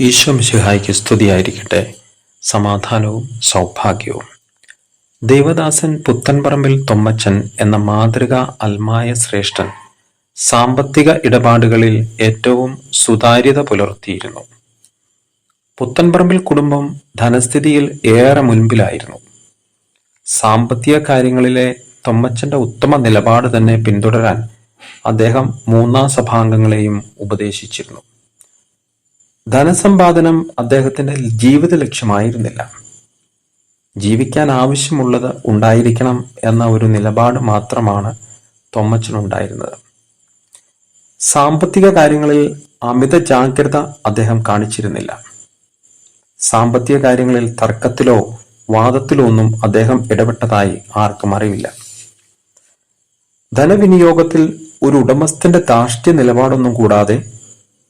ഈശോ മിശിഹായ്ക്ക് സ്തുതിയായിരിക്കട്ടെ. സമാധാനവും സൗഭാഗ്യവും. ദേവദാസൻ പുത്തൻപറമ്പിൽ തൊമ്മച്ചൻ എന്ന മാതൃക അൽമായ ശ്രേഷ്ഠൻ സാമ്പത്തിക ഇടപാടുകളിൽ ഏറ്റവും സുതാര്യത പുലർത്തിയിരുന്നു. പുത്തൻപറമ്പിൽ കുടുംബം ധനസ്ഥിതിയിൽ ഏറെ മുൻപിലായിരുന്നു. സാമ്പത്തിക കാര്യങ്ങളിലെ തൊമ്മച്ചന്റെ ഉത്തമ നിലപാട് തന്നെ പിന്തുടരാൻ അദ്ദേഹം മൂന്നാം സഭാംഗങ്ങളെയും ഉപദേശിച്ചിരുന്നു. ധനസമ്പാദനം അദ്ദേഹത്തിന്റെ ജീവിത ലക്ഷ്യമായിരുന്നില്ല. ജീവിക്കാൻ ആവശ്യമുള്ളത് ഉണ്ടായിരിക്കണം എന്ന ഒരു നിലപാട് മാത്രമാണ് തൊമ്മച്ചനുണ്ടായിരുന്നത്. സാമ്പത്തിക കാര്യങ്ങളിൽ അമിത ജാഗ്രത അദ്ദേഹം കാണിച്ചിരുന്നില്ല. സാമ്പത്തിക കാര്യങ്ങളിൽ തർക്കത്തിലോ വാദത്തിലോ ഒന്നും അദ്ദേഹം ഇടപെട്ടതായി ആർക്കും അറിയില്ല ധനവിനിയോഗത്തിൽ ഒരു ഉടമസ്ഥന്റെ ധാർഷ്ട്യ നിലപാടൊന്നും കൂടാതെ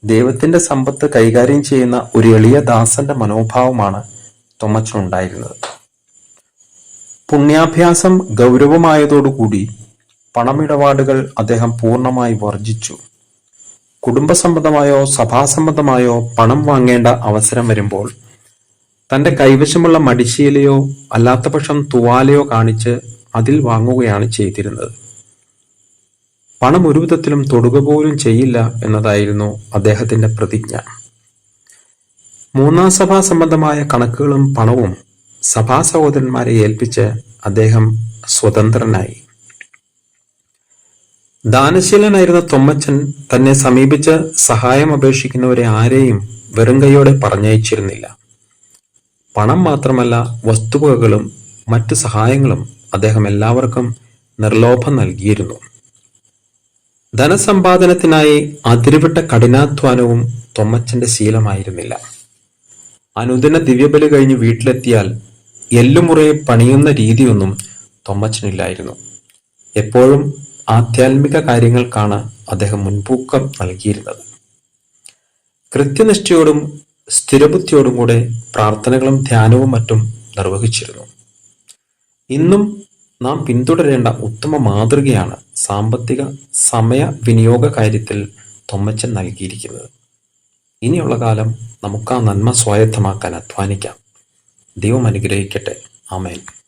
ദൈവത്തിന്റെ സമ്പത്ത് കൈകാര്യം ചെയ്യുന്ന ഒരു എളിയ ദാസന്റെ മനോഭാവമാണ് തൊമ്മച്ചനുണ്ടായിരുന്നത് പുണ്യാഭ്യാസം ഗൗരവമായതോടുകൂടി പണമിടപാടുകൾ അദ്ദേഹം പൂർണമായി വർജിച്ചു. കുടുംബസംബന്ധമായോ സഭാസംബന്ധമായോ പണം വാങ്ങേണ്ട അവസരം വരുമ്പോൾ തന്റെ കൈവശമുള്ള മടിശീലയോ അല്ലാത്തപക്ഷം തുവാലയോ കാണിച്ച് അതിൽ വാങ്ങുകയാണ് ചെയ്തിരുന്നത്. പണം ഒരു വിധത്തിലും തൊടുക പോലും ചെയ്യില്ല എന്നതായിരുന്നു അദ്ദേഹത്തിന്റെ പ്രതിജ്ഞ. മൂന്നാം സഭാ സംബന്ധമായ കണക്കുകളും പണവും സഭാ സഹോദരന്മാരെ ഏൽപ്പിച്ച് അദ്ദേഹം സ്വതന്ത്രനായി. ദാനശീലനായിരുന്ന തൊമ്മച്ചൻ തന്നെ സമീപിച്ച് സഹായം അപേക്ഷിക്കുന്നവരെ ആരെയും വെറും കൈയോടെ പറഞ്ഞയച്ചിരുന്നില്ല. പണം മാത്രമല്ല വസ്തുവകകളും മറ്റു സഹായങ്ങളും അദ്ദേഹം എല്ലാവർക്കും നിർലോഭം നൽകിയിരുന്നു. ധനസമ്പാദനത്തിനായി അതിരുവിട്ട കഠിനാധ്വാനവും തൊമ്മച്ചന്റെ ശീലമായിരുന്നില്ല. അനുദിന ദിവ്യബലി കഴിഞ്ഞ് വീട്ടിലെത്തിയാൽ എല്ലുമുറയെ പണിയുന്ന രീതിയൊന്നും തൊമ്മച്ചനില്ലായിരുന്നു. എപ്പോഴും ആധ്യാത്മിക കാര്യങ്ങൾക്കാണ് അദ്ദേഹം മുൻപൂക്കം നൽകിയിരുന്നത്. കൃത്യനിഷ്ഠയോടും സ്ഥിരബുദ്ധിയോടും കൂടെ പ്രാർത്ഥനകളും ധ്യാനവും മറ്റും നിർവഹിച്ചിരുന്നു. ഇന്നും നാം പിന്തുടരേണ്ട ഉത്തമ മാതൃകയാണ് സാമ്പത്തിക സമയ വിനിയോഗ കാര്യത്തിൽ തൊമ്മച്ചൻ നൽകിയിരിക്കുന്നത്. ഇനിയുള്ള കാലം നമുക്ക് ആ നന്മ സ്വായത്തമാക്കാൻ അധ്വാനിക്കാം. ദൈവം അനുഗ്രഹിക്കട്ടെ. ആമേൻ.